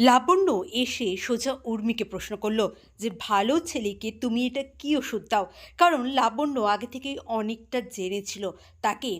লাবণ্য এসে সোজা উর্মিকে প্রশ্ন করল যে, ভালো ছেলেকে তুমি এটা কী ওষুধ দাও? কারণ লাবণ্য আগে থেকেই অনেকটা জেনেছিল তাকে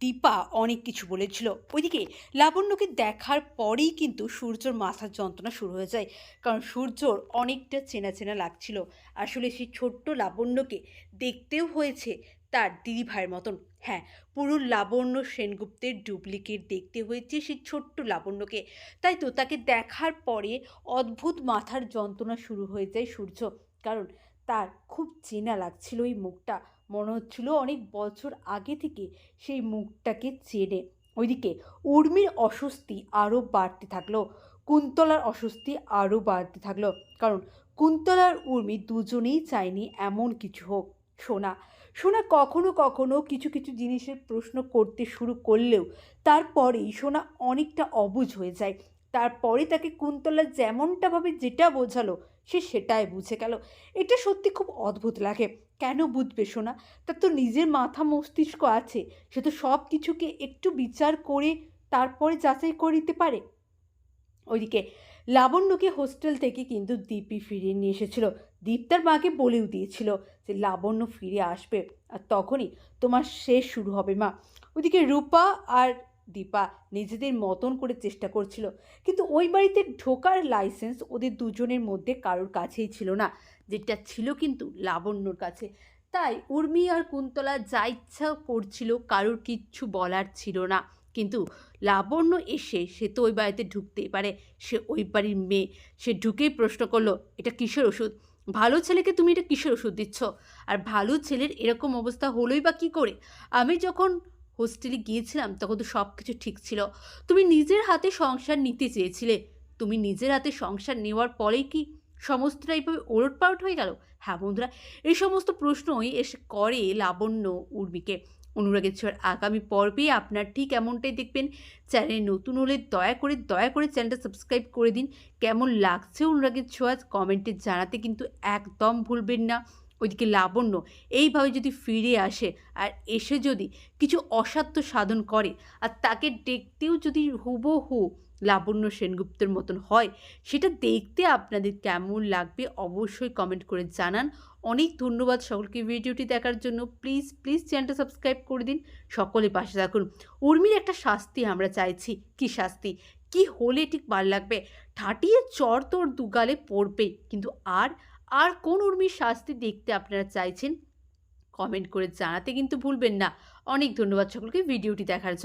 দীপা অনেক কিছু বলেছিল। ওইদিকে লাবণ্যকে দেখার পরেই কিন্তু সূর্যর মাথার যন্ত্রণা শুরু হয়ে যায়, কারণ সূর্যর অনেকটা চেনা চেনা লাগছিল। আসলে সেই ছোট্ট লাবণ্যকে দেখতেও হয়েছে তার দিদি ভাইয়ের মতন। হ্যাঁ পুরো লাবণ্য সেনগুপ্তের ডুপ্লিকেট দেখতে হয়েছে সেই ছোট্ট লাবণ্যকে। তাই তো তাকে দেখার পরে অদ্ভুত মাথার যন্ত্রণা শুরু হয়ে যায় সূর্য। কারণ তার খুব চেনা লাগছিল ওই মুখটা। মনে হচ্ছিল অনেক বছর আগে থেকে সেই মুখটাকে চেনে। ওইদিকে উর্মির অস্বস্তি আরও বাড়তে থাকল। কুন্তলার অস্বস্তি আরও বাড়তে থাকল। কারণ কুন্তলার উর্মি দুজনেই চায়নি এমন কিছু হোক। সোনা। সোনা কখনো কখনো কিছু কিছু জিনিসের প্রশ্ন করতে শুরু করলেও তারপরেই সোনা অনেকটা অবুঝ হয়ে যায়। তারপরে তাকে কুন্তলা যেমনটাভাবে যেটা বোঝালো, সে সেটাই বুঝে গেল। এটা সত্যি খুব অদ্ভুত লাগে। কেন বুঝবে সোনা? তার তো নিজের মাথা মস্তিষ্ক আছে। সে তো সব কিছুকে একটু বিচার করে তারপরে যাচাই করে দিতে পারে। ওইদিকে লাবণ্যকে হোস্টেল থেকে কিন্তু দীপই ফিরিয়ে নিয়ে এসেছিল। দীপ তার মাকে বলেও দিয়েছিল যে, লাবণ্য ফিরে আসবে আর তখনই তোমার শেষ শুরু হবে, মা। ওদিকে রূপা আর দীপা নিজেদের মতন করে চেষ্টা করছিল, কিন্তু ওই বাড়িতে ঢোকার লাইসেন্স ওদের দুজনের মধ্যে কারোর কাছেই ছিল না, যেটা ছিল কিন্তু লাবণ্যর কাছে। তাই উর্মি আর কুন্তলা যা ইচ্ছা করছিল, কারোর কিচ্ছু বলার ছিল না। কিন্তু লাবণ্য এসে সে তো ওই বাড়িতে ঢুকতেই পারে। সে ওই বাড়ির মেয়ে। সে ঢুকেই প্রশ্ন করল, এটা কিসের ওষুধ? ভালো ছেলেকে তুমি এটা কিসের ওষুধ দিচ্ছ? আর ভালো ছেলের এরকম অবস্থা হলোই বা কী করে? আমি যখন হোস্টেলে গিয়েছিলাম, তখন তো সব কিছু ঠিক ছিল। তুমি নিজের হাতে সংসার নিতে চেয়েছিলে। তুমি নিজের হাতে সংসার নেওয়ার পরেই কি সমস্তটা এইভাবে ওলট পালট হয়ে গেল? হ্যাঁ বন্ধুরা, এই সমস্ত প্রশ্নই এসে করে লাবণ্য উর্মিকে। অনুরাগের ছোঁয়ার আগামী পর্বে আপনার ঠিক এমনটাই দেখবেন। চ্যানেল নতুন হলে দয়া করে দয়া করে চ্যানেলটা সাবস্ক্রাইব করে দিন। কেমন লাগছে অনুরাগের ছোঁয়া কমেন্টে জানাতে কিন্তু একদম ভুলবেন না। ওইদিকে লাবণ্য, এইভাবে যদি ফিরে আসে আর এসে যদি কিছু অসাধ্য সাধন করে আর তাকে দেখতেও যদি হুবহু লাবণ্য সেনগুপ্তের মতন হয়। সেটা দেখতে আপনাদের কেমন লাগবে অবশ্যই কমেন্ট করে জানান। অনেক ধন্যবাদ সকলকে ভিডিওটি দেখার জন্য। প্লিজ প্লিজ চ্যানেলটা সাবস্ক্রাইব করে দিন। সকলে পাশে থাকুন। উর্মির একটা শাস্তি আমরা চাইছি। কি শাস্তি? কি হলে ঠিক ভালো লাগবে? ঠাটিয়ে চর তোর দুগালে পড়বে। কিন্তু আর আর কোন উর্মির শাস্তি দেখতে আপনারা চাইছেন? কমেন্ট করে জানাতে কিন্তু ভুলবেন না। অনেক ধন্যবাদ সকলকে ভিডিওটি দেখার জন্য।